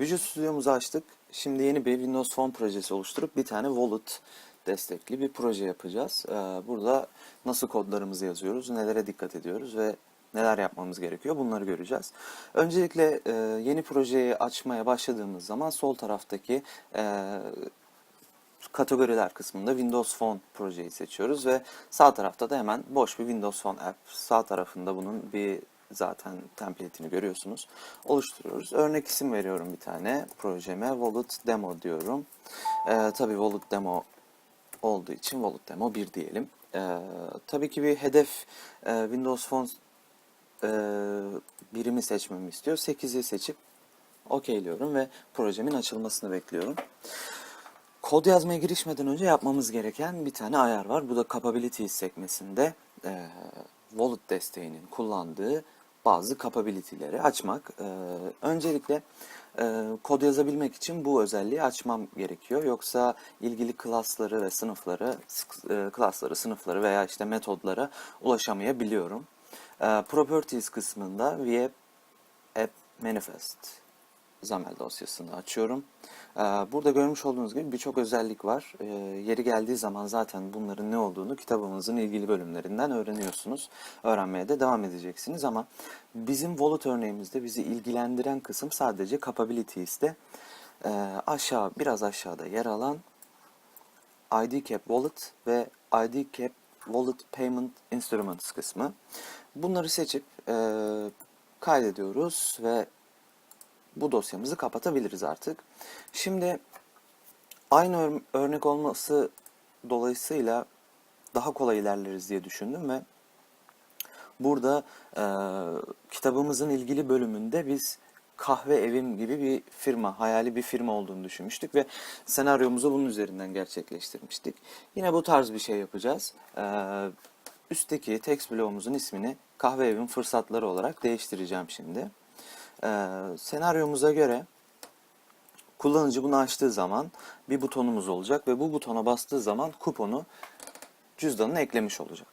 Visual Studio'muzu açtık. Şimdi yeni bir Windows Phone projesi oluşturup bir tane Wallet destekli bir proje yapacağız. Ee, Burada nasıl kodlarımızı yazıyoruz, nelere dikkat ediyoruz ve neler yapmamız gerekiyor bunları göreceğiz. Öncelikle e, yeni projeyi açmaya başladığımız zaman sol taraftaki e, kategoriler kısmında Windows Phone projeyi seçiyoruz ve sağ tarafta da hemen boş bir Windows Phone app. Sağ tarafında bunun bir zaten template'ini görüyorsunuz. Oluşturuyoruz. Örnek isim veriyorum bir tane projeme. Wallet Demo diyorum. Ee, tabii Wallet Demo olduğu için Wallet Demo 1 diyelim. Ee, tabii ki bir hedef e, Windows Phone e, birimi seçmemi istiyor. 8'i seçip okeyliyorum ve projemin açılmasını bekliyorum. Kod yazmaya girişmeden önce yapmamız gereken bir tane ayar var. Bu da Capabilities sekmesinde e, Wallet desteğinin kullandığı bazı capability'leri açmak. E, öncelikle e, kod yazabilmek için bu özelliği açmam gerekiyor. Yoksa ilgili klasları ve sınıfları, e, klasları, sınıfları veya işte metodlara ulaşamayabiliyorum. E, Properties kısmında via app manifest XAML dosyasını açıyorum. Ee, Burada görmüş olduğunuz gibi birçok özellik var. Ee, Yeri geldiği zaman zaten bunların ne olduğunu kitabımızın ilgili bölümlerinden öğreniyorsunuz. Öğrenmeye de devam edeceksiniz ama bizim Wallet örneğimizde bizi ilgilendiren kısım sadece Capabilities'te e, aşağı biraz aşağıda yer alan ID Cap Wallet ve ID Cap Wallet Payment Instruments kısmı. Bunları seçip kaydediyoruz ve bu dosyamızı kapatabiliriz artık. Şimdi aynı ör- örnek olması dolayısıyla daha kolay ilerleriz diye düşündüm ve burada e, kitabımızın ilgili bölümünde biz kahve evim gibi bir firma, hayali bir firma olduğunu düşünmüştük ve senaryomuzu bunun üzerinden gerçekleştirmiştik. Yine bu tarz bir şey yapacağız. E, üstteki text bloğumuzun ismini kahve evin fırsatları olarak değiştireceğim şimdi. Ee, senaryomuza göre kullanıcı bunu açtığı zaman bir butonumuz olacak ve bu butona bastığı zaman kuponu cüzdanına eklemiş olacak.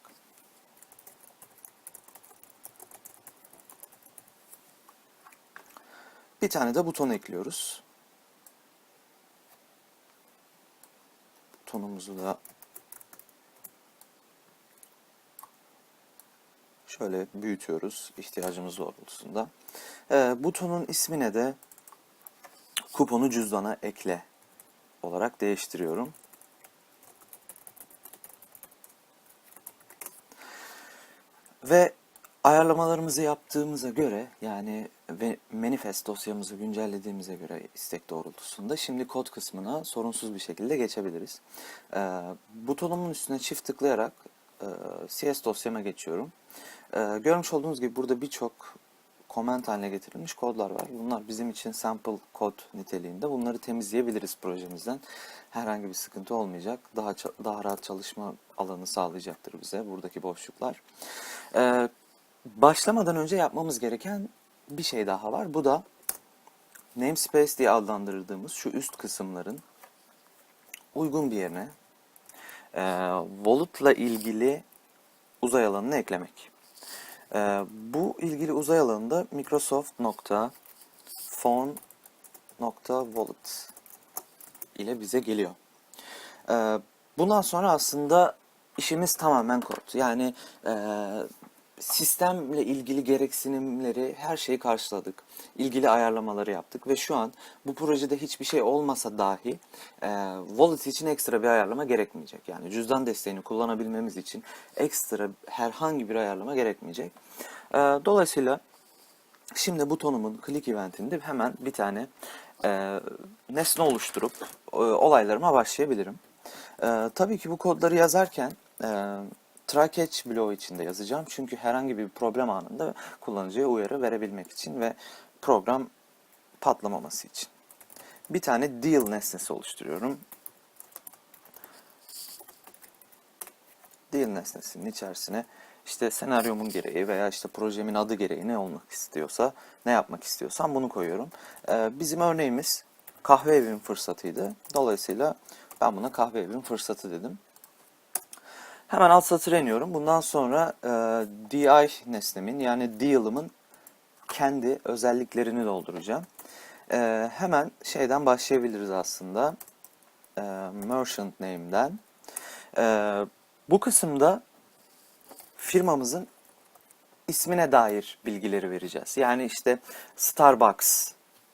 Bir tane de buton ekliyoruz. Butonumuzu da şöyle büyütüyoruz ihtiyacımız doğrultusunda. Ee, butonun ismine de kuponu cüzdana ekle olarak değiştiriyorum. Ve ayarlamalarımızı yaptığımıza göre yani manifest dosyamızı güncellediğimize göre istek doğrultusunda şimdi kod kısmına sorunsuz bir şekilde geçebiliriz. Ee, butonumun üstüne çift tıklayarak e, CS dosyama geçiyorum. Ee, görmüş olduğunuz gibi burada birçok comment haline getirilmiş kodlar var. Bunlar bizim için sample kod niteliğinde. Bunları temizleyebiliriz projemizden. Herhangi bir sıkıntı olmayacak. Daha daha rahat çalışma alanı sağlayacaktır bize buradaki boşluklar. Ee, başlamadan önce yapmamız gereken bir şey daha var. Bu da namespace diye adlandırdığımız şu üst kısımların uygun bir yerine e, Wallet'la ilgili uzay alanını eklemek. Ee, bu ilgili uzay alanında Microsoft.phone.wallet ile bize geliyor. Ee, bundan sonra aslında işimiz tamamen kod. Yani e, sistemle ilgili gereksinimleri her şeyi karşıladık. İlgili ayarlamaları yaptık ve şu an bu projede hiçbir şey olmasa dahi e, wallet için ekstra bir ayarlama gerekmeyecek. Yani cüzdan desteğini kullanabilmemiz için ekstra herhangi bir ayarlama gerekmeyecek. E, dolayısıyla Şimdi butonumun click eventinde hemen bir tane e, nesne oluşturup e, olaylarıma başlayabilirim. E, tabii ki bu kodları yazarken e, try catch bloğu içinde yazacağım. Çünkü herhangi bir problem anında kullanıcıya uyarı verebilmek için ve program patlamaması için. Bir tane deal nesnesi oluşturuyorum. deal nesnesinin içerisine işte senaryomun gereği veya işte projemin adı gereği ne olmak istiyorsa, ne yapmak istiyorsam bunu koyuyorum. Ee, bizim örneğimiz kahve evin fırsatıydı. Dolayısıyla ben buna kahve evin fırsatı dedim. Hemen alt satıra iniyorum. Bundan sonra e, DI nesnemin yani deal'ımın kendi özelliklerini dolduracağım. Ee, hemen şeyden başlayabiliriz aslında. Ee, merchant name'den. Ee, bu kısımda firmamızın ismine dair bilgileri vereceğiz. Yani işte Starbucks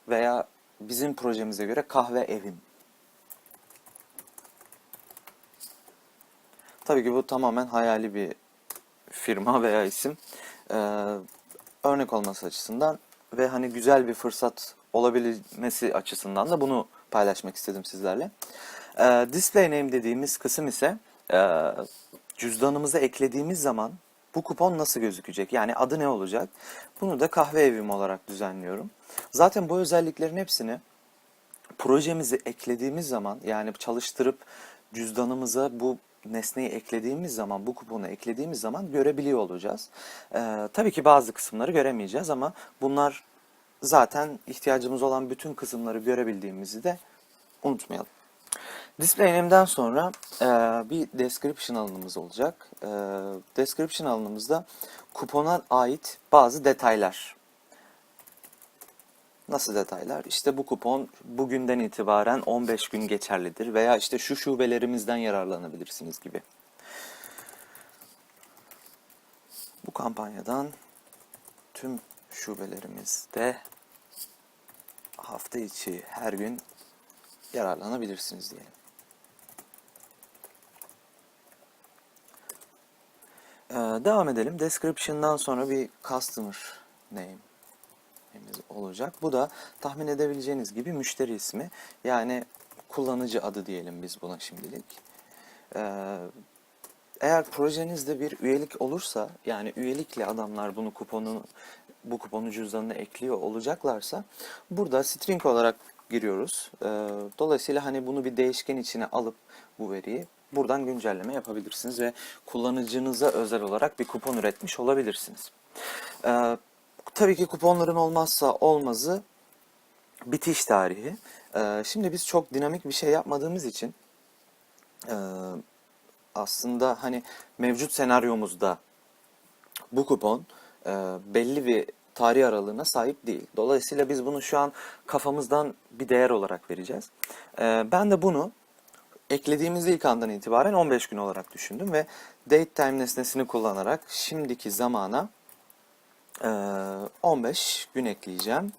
veya bizim projemize göre kahve evim. Tabii ki bu tamamen hayali bir firma veya isim. Ee, örnek olması açısından ve hani güzel bir fırsat olabilmesi açısından da bunu paylaşmak istedim sizlerle. Ee, display name dediğimiz kısım ise e, cüzdanımıza eklediğimiz zaman bu kupon nasıl gözükecek? Yani adı ne olacak? Bunu da kahve evim olarak düzenliyorum. Zaten bu özelliklerin hepsini projemizi eklediğimiz zaman yani çalıştırıp cüzdanımıza bu nesneyi eklediğimiz zaman, bu kuponu eklediğimiz zaman görebiliyor olacağız. Ee, tabii ki bazı kısımları göremeyeceğiz ama bunlar zaten ihtiyacımız olan bütün kısımları görebildiğimizi de unutmayalım. Display name'den sonra e, bir description alanımız olacak. E, description alanımızda kupona ait bazı detaylar Nasıl detaylar? İşte bu kupon bugünden itibaren 15 gün geçerlidir veya işte şu şubelerimizden yararlanabilirsiniz gibi. Bu kampanyadan tüm şubelerimizde hafta içi her gün yararlanabilirsiniz diyelim. Ee, devam edelim. Description'dan sonra bir customer name olacak. Bu da tahmin edebileceğiniz gibi müşteri ismi. Yani kullanıcı adı diyelim biz buna şimdilik. Ee, eğer projenizde bir üyelik olursa yani üyelikle adamlar bunu kuponu bu kuponu cüzdanına ekliyor olacaklarsa burada string olarak giriyoruz. Ee, dolayısıyla hani bunu bir değişken içine alıp bu veriyi buradan güncelleme yapabilirsiniz ve kullanıcınıza özel olarak bir kupon üretmiş olabilirsiniz. Ee, Tabii ki kuponların olmazsa olmazı bitiş tarihi. Ee, şimdi biz çok dinamik bir şey yapmadığımız için e, aslında hani mevcut senaryomuzda bu kupon e, belli bir tarih aralığına sahip değil. Dolayısıyla biz bunu şu an kafamızdan bir değer olarak vereceğiz. E, ben de bunu eklediğimiz ilk andan itibaren 15 gün olarak düşündüm ve datetime nesnesini kullanarak şimdiki zamana 15 gün ekleyeceğim.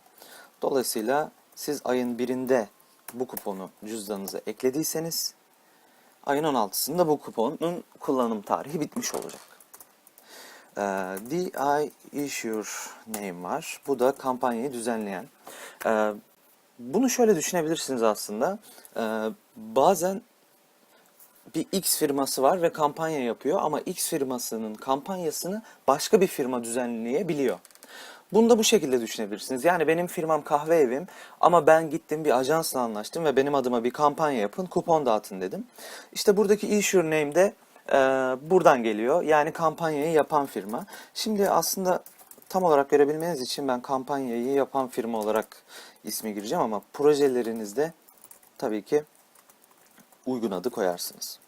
Dolayısıyla siz ayın birinde bu kuponu cüzdanınıza eklediyseniz ayın 16'sında bu kuponun kullanım tarihi bitmiş olacak. DI Issue Name var. Bu da kampanyayı düzenleyen. Bunu şöyle düşünebilirsiniz aslında. Bazen bir X firması var ve kampanya yapıyor ama X firmasının kampanyasını başka bir firma düzenleyebiliyor. Bunu da bu şekilde düşünebilirsiniz. Yani benim firmam kahve evim ama ben gittim bir ajansla anlaştım ve benim adıma bir kampanya yapın, kupon dağıtın dedim. İşte buradaki issue name de e, buradan geliyor. Yani kampanyayı yapan firma. Şimdi aslında tam olarak görebilmeniz için ben kampanyayı yapan firma olarak ismi gireceğim ama projelerinizde tabii ki uygun adı koyarsınız.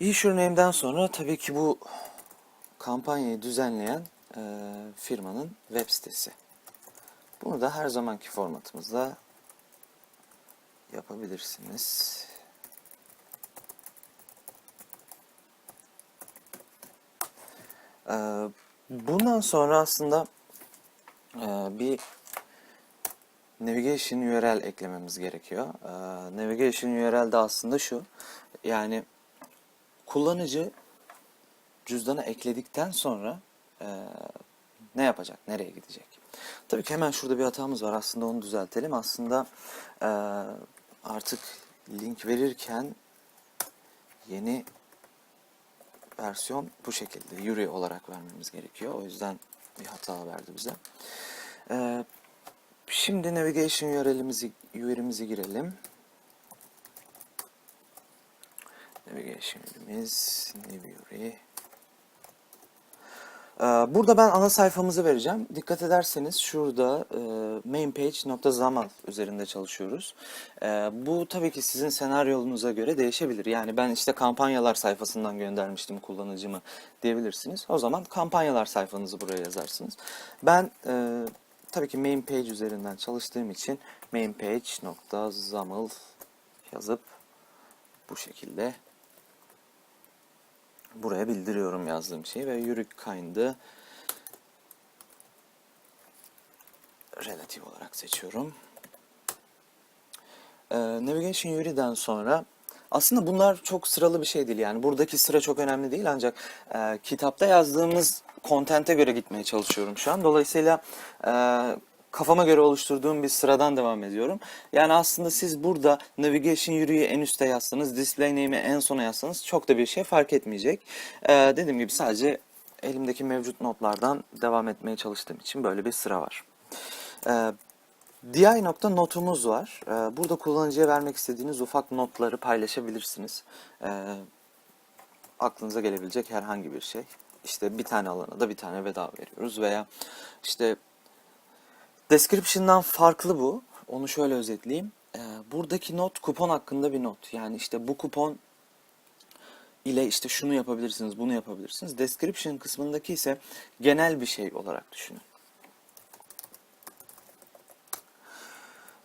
Issue name'den sonra tabii ki bu kampanyayı düzenleyen e, firmanın web sitesi. Bunu da her zamanki formatımızda yapabilirsiniz. E, bundan sonra aslında e, bir navigation URL eklememiz gerekiyor. E, navigation URL de aslında şu. Yani kullanıcı cüzdana ekledikten sonra e, ne yapacak, nereye gidecek? Tabii ki hemen şurada bir hatamız var. Aslında onu düzeltelim. Aslında e, artık link verirken yeni versiyon bu şekilde Yuri olarak vermemiz gerekiyor. O yüzden bir hata verdi bize. E, şimdi navigation URL'imizi URL'imizi girelim. Navigation'imiz Naviri Ee, Burada ben ana sayfamızı vereceğim. Dikkat ederseniz şurada e, mainpage.xaml üzerinde çalışıyoruz. Ee, Bu tabii ki sizin senaryonuza göre değişebilir. Yani ben işte kampanyalar sayfasından göndermiştim kullanıcımı diyebilirsiniz. O zaman kampanyalar sayfanızı buraya yazarsınız. Ben e, tabii ki main page üzerinden çalıştığım için mainpage.xaml yazıp bu şekilde buraya bildiriyorum yazdığım şeyi ve yürük kind'ı relatif olarak seçiyorum. Ee, Navigation Yuri'den sonra aslında bunlar çok sıralı bir şey değil yani buradaki sıra çok önemli değil ancak e, kitapta yazdığımız kontente göre gitmeye çalışıyorum şu an. Dolayısıyla e, kafama göre oluşturduğum bir sıradan devam ediyorum. Yani aslında siz burada Navigation Yuri'yi en üste yazsanız, Display Name'i en sona yazsanız çok da bir şey fark etmeyecek. E, dediğim gibi sadece elimdeki mevcut notlardan devam etmeye çalıştığım için böyle bir sıra var. E, DI nokta notumuz var. Ee, Burada kullanıcıya vermek istediğiniz ufak notları paylaşabilirsiniz. Ee, Aklınıza gelebilecek herhangi bir şey. İşte bir tane alana da bir tane veda veriyoruz veya işte description'dan farklı bu. Onu şöyle özetleyeyim. Ee, Buradaki not kupon hakkında bir not. Yani işte bu kupon ile işte şunu yapabilirsiniz, bunu yapabilirsiniz. Description kısmındaki ise genel bir şey olarak düşünün.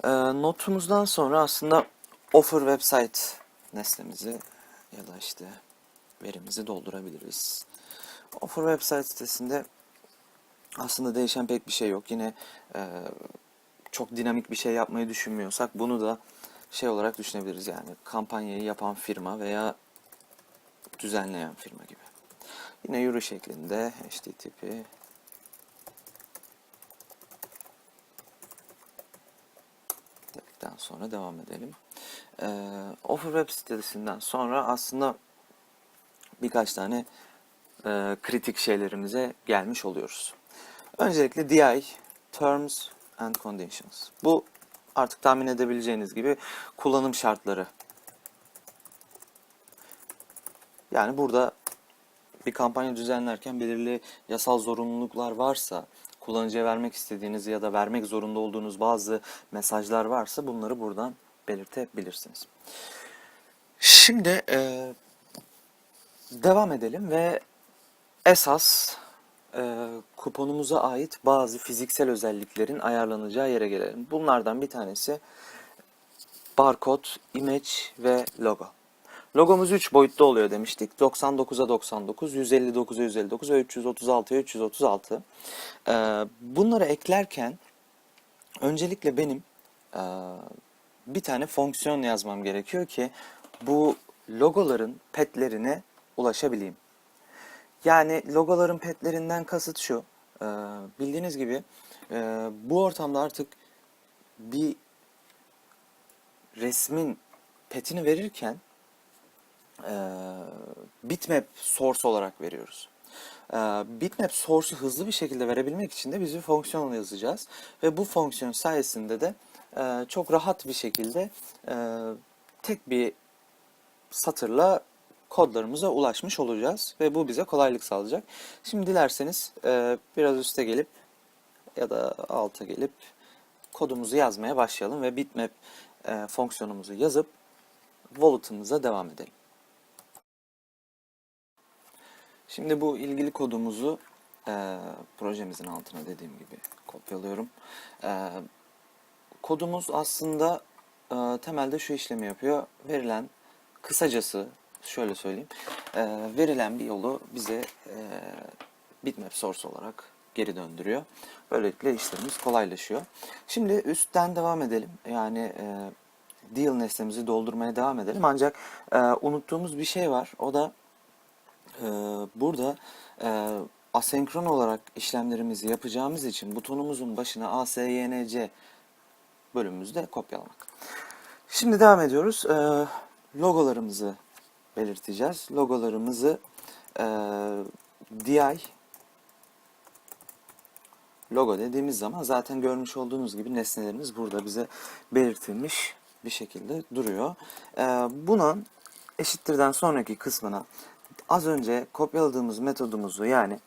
Ee, notumuzdan sonra aslında offer website nesnemizi ya da işte verimizi doldurabiliriz. Offer website sitesinde aslında değişen pek bir şey yok. Yine e, çok dinamik bir şey yapmayı düşünmüyorsak bunu da şey olarak düşünebiliriz yani kampanyayı yapan firma veya düzenleyen firma gibi. Yine euro şeklinde http dedikten sonra devam edelim. Ee, Offer web sitesinden sonra aslında birkaç tane e, kritik şeylerimize gelmiş oluyoruz. Öncelikle DI, Terms and Conditions. Bu artık tahmin edebileceğiniz gibi kullanım şartları. Yani burada bir kampanya düzenlerken belirli yasal zorunluluklar varsa, kullanıcıya vermek istediğiniz ya da vermek zorunda olduğunuz bazı mesajlar varsa bunları buradan belirtebilirsiniz. Şimdi e, devam edelim ve esas e, kuponumuza ait bazı fiziksel özelliklerin ayarlanacağı yere gelelim. Bunlardan bir tanesi barkod, image ve logo. Logomuz 3 boyutlu oluyor demiştik. 99'a 99, 159'a 159 ve 336'ya 336. Ee, bunları eklerken öncelikle benim e, bir tane fonksiyon yazmam gerekiyor ki bu logoların petlerine ulaşabileyim. Yani logoların petlerinden kasıt şu. e, bildiğiniz gibi e, bu ortamda artık bir resmin petini verirken e, bitmap source olarak veriyoruz. E, bitmap source'u hızlı bir şekilde verebilmek için de biz bir fonksiyon yazacağız. Ve bu fonksiyon sayesinde de e, çok rahat bir şekilde e, tek bir satırla kodlarımıza ulaşmış olacağız. Ve bu bize kolaylık sağlayacak. Şimdi dilerseniz e, biraz üste gelip ya da alta gelip kodumuzu yazmaya başlayalım ve bitmap e, fonksiyonumuzu yazıp wallet'ımıza devam edelim. Şimdi bu ilgili kodumuzu e, projemizin altına dediğim gibi kopyalıyorum. E, kodumuz aslında e, temelde şu işlemi yapıyor. Verilen kısacası şöyle söyleyeyim. E, verilen bir yolu bize e, bitmap source olarak geri döndürüyor. Böylelikle işlemimiz kolaylaşıyor. Şimdi üstten devam edelim. Yani e, deal nesnemizi doldurmaya devam edelim. Ancak e, unuttuğumuz bir şey var. O da e, burada e, asenkron olarak işlemlerimizi yapacağımız için butonumuzun başına ASYNC bölümümüzde kopyalamak. Şimdi devam ediyoruz. E, logolarımızı belirteceğiz. Logolarımızı e, DI logo dediğimiz zaman zaten görmüş olduğunuz gibi nesnelerimiz burada bize belirtilmiş bir şekilde duruyor. Ee, bunun eşittirden sonraki kısmına az önce kopyaladığımız metodumuzu yani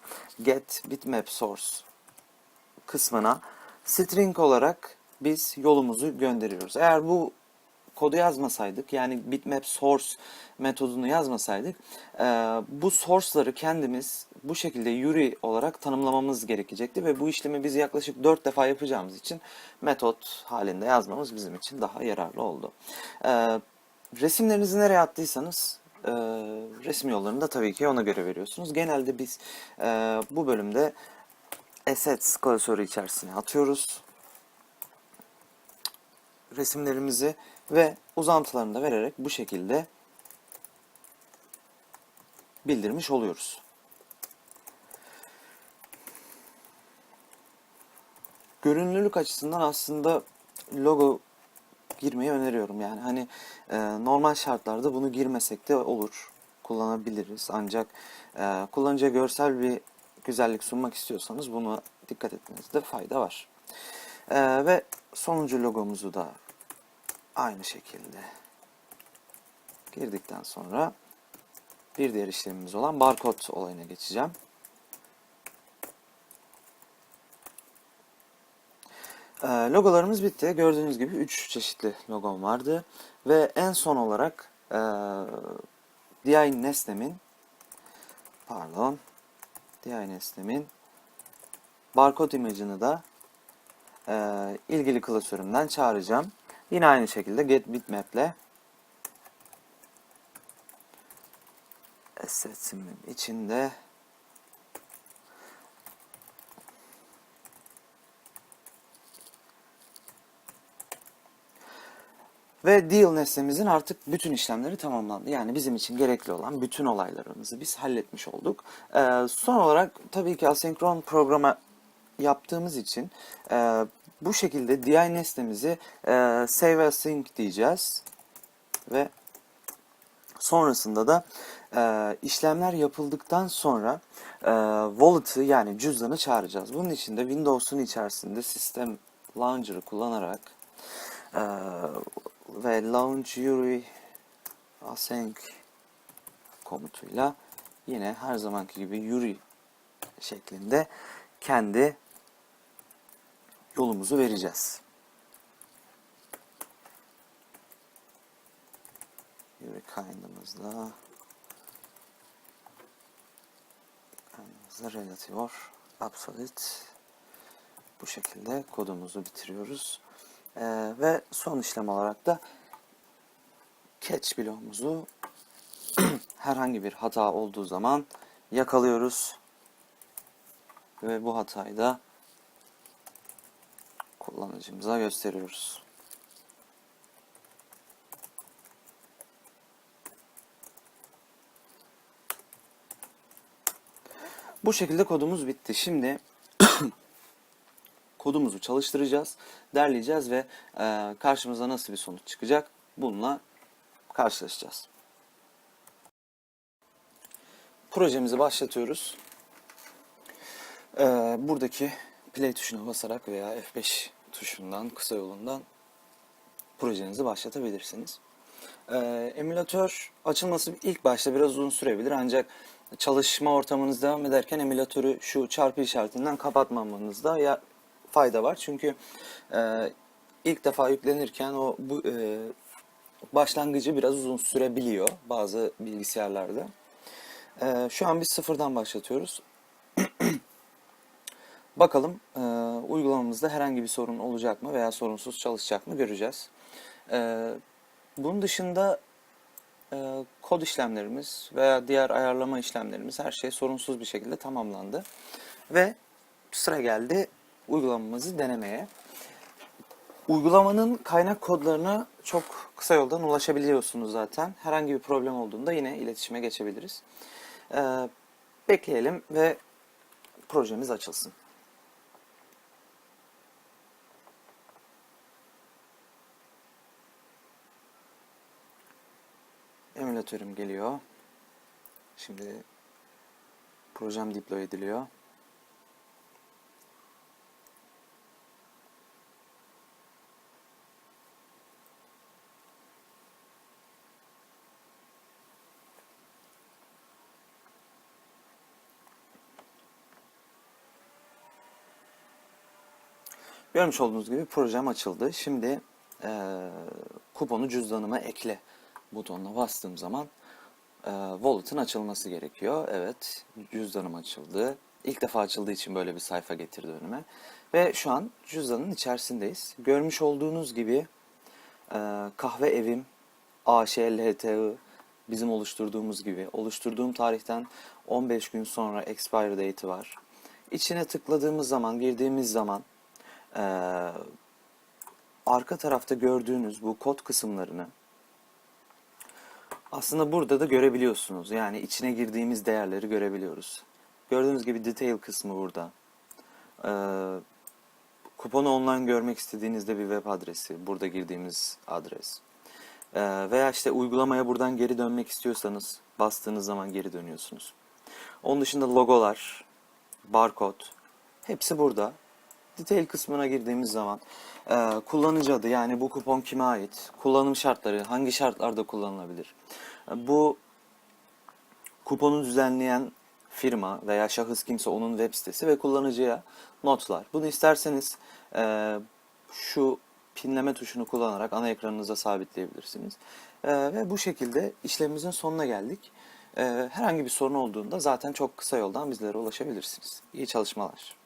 get bitmap source kısmına string olarak biz yolumuzu gönderiyoruz. Eğer bu kodu yazmasaydık yani bitmap source metodunu yazmasaydık e, bu source'ları kendimiz bu şekilde Yuri olarak tanımlamamız gerekecekti ve bu işlemi biz yaklaşık 4 defa yapacağımız için metot halinde yazmamız bizim için daha yararlı oldu. E, resimlerinizi nereye attıysanız e, resim yollarını da tabii ki ona göre veriyorsunuz. Genelde biz e, bu bölümde assets klasörü içerisine atıyoruz resimlerimizi ve uzantılarını da vererek bu şekilde bildirmiş oluyoruz. Görünürlük açısından aslında logo girmeyi öneriyorum. Yani hani e, normal şartlarda bunu girmesek de olur. Kullanabiliriz. Ancak e, kullanıcıya görsel bir güzellik sunmak istiyorsanız buna dikkat etmenizde fayda var. E, ve sonuncu logomuzu da aynı şekilde girdikten sonra bir diğer işlemimiz olan barkod olayına geçeceğim. Ee, logolarımız bitti. Gördüğünüz gibi 3 çeşitli logom vardı. Ve en son olarak e, DI Nestem'in pardon DI Nestem'in barkod imajını da e, ilgili klasörümden çağıracağım. Yine aynı şekilde get bitmap ile assets'imin içinde Ve deal nesnemizin artık bütün işlemleri tamamlandı. Yani bizim için gerekli olan bütün olaylarımızı biz halletmiş olduk. Ee, son olarak tabii ki asenkron programa yaptığımız için e, bu şekilde DI nesnemizi e, save async diyeceğiz. Ve sonrasında da e, işlemler yapıldıktan sonra e, wallet'ı yani cüzdanı çağıracağız. Bunun için de Windows'un içerisinde System Launcher'ı kullanarak e, ve launch Yuri async komutuyla yine her zamanki gibi Yuri şeklinde kendi yolumuzu vereceğiz. Yuri kind'ımızla kind'ımızla relative absolute bu şekilde kodumuzu bitiriyoruz. Ee, ve son işlem olarak da catch bloğumuzu herhangi bir hata olduğu zaman yakalıyoruz. Ve bu hatayı da kullanıcımıza gösteriyoruz. Bu şekilde kodumuz bitti. Şimdi kodumuzu çalıştıracağız, derleyeceğiz ve e, karşımıza nasıl bir sonuç çıkacak bununla karşılaşacağız. Projemizi başlatıyoruz. E, buradaki play tuşuna basarak veya F5 tuşundan, kısa yolundan projenizi başlatabilirsiniz. E, emülatör açılması ilk başta biraz uzun sürebilir ancak çalışma ortamınız devam ederken emülatörü şu çarpı işaretinden kapatmamanızda ya fayda var. Çünkü e, ilk defa yüklenirken o bu e, başlangıcı biraz uzun sürebiliyor bazı bilgisayarlarda. E, şu an biz sıfırdan başlatıyoruz. Bakalım e, uygulamamızda herhangi bir sorun olacak mı veya sorunsuz çalışacak mı göreceğiz. E, bunun dışında e, kod işlemlerimiz veya diğer ayarlama işlemlerimiz her şey sorunsuz bir şekilde tamamlandı. Ve sıra geldi uygulamamızı denemeye. Uygulamanın kaynak kodlarına çok kısa yoldan ulaşabiliyorsunuz zaten. Herhangi bir problem olduğunda yine iletişime geçebiliriz. Ee, bekleyelim ve projemiz açılsın. operatörüm geliyor. Şimdi projem deploy ediliyor. Görmüş olduğunuz gibi projem açıldı. Şimdi e, kuponu cüzdanıma ekle butonuna bastığım zaman e, wallet'ın açılması gerekiyor. Evet, cüzdanım açıldı. İlk defa açıldığı için böyle bir sayfa getirdi önüme. Ve şu an cüzdanın içerisindeyiz. Görmüş olduğunuz gibi e, kahve evim AŞLTI bizim oluşturduğumuz gibi oluşturduğum tarihten 15 gün sonra expire date'i var. İçine tıkladığımız zaman, girdiğimiz zaman e, arka tarafta gördüğünüz bu kod kısımlarını aslında burada da görebiliyorsunuz. Yani içine girdiğimiz değerleri görebiliyoruz. Gördüğünüz gibi detail kısmı burada. Ee, kuponu online görmek istediğinizde bir web adresi. Burada girdiğimiz adres. Ee, veya işte uygulamaya buradan geri dönmek istiyorsanız bastığınız zaman geri dönüyorsunuz. Onun dışında logolar, barkod hepsi burada. Detail kısmına girdiğimiz zaman e, kullanıcı adı yani bu kupon kime ait, kullanım şartları, hangi şartlarda kullanılabilir. E, bu kuponu düzenleyen firma veya şahıs kimse onun web sitesi ve kullanıcıya notlar. Bunu isterseniz e, şu pinleme tuşunu kullanarak ana ekranınıza sabitleyebilirsiniz. E, ve bu şekilde işlemimizin sonuna geldik. E, herhangi bir sorun olduğunda zaten çok kısa yoldan bizlere ulaşabilirsiniz. İyi çalışmalar.